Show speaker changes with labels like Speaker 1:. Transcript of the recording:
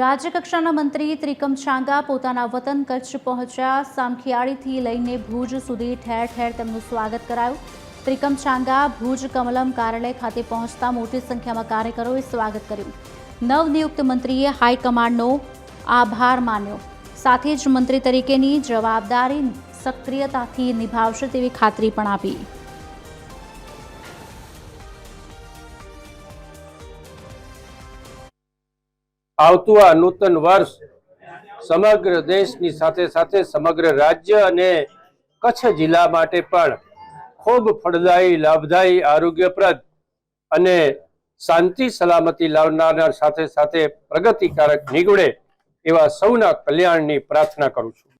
Speaker 1: રાજ્યકક્ષાના મંત્રી ત્રિકમ છાંગા પોતાના વતન કચ્છ પહોંચ્યા. સામખિયાળીથી લઈને ભુજ સુધી ઠેર ઠેર તેમનું સ્વાગત કરાયું. ત્રિકમ છાંગા ભુજ કમલમ કાર્યાલય ખાતે પહોંચતા મોટી સંખ્યામાં કાર્યકરોએ સ્વાગત કર્યું. નવનિયુક્ત મંત્રીએ હાઈકમાન્ડનો આભાર માન્યો. સાથે જ મંત્રી તરીકેની જવાબદારી સક્રિયતાથી નિભાવશે તેવી ખાતરી પણ આપી.
Speaker 2: આવતું આ નૂતન વર્ષ સમગ્ર દેશની સાથે સાથે સમગ્ર રાજ્ય અને કચ્છ જિલ્લા માટે પણ ખૂબ ફળદાયી, લાભદાયી, આરોગ્યપ્રદ અને શાંતિ, સલામતી લાવનાર સાથે સાથે પ્રગતિકારક નીવડે એવા સૌના કલ્યાણની પ્રાર્થના કરું છું.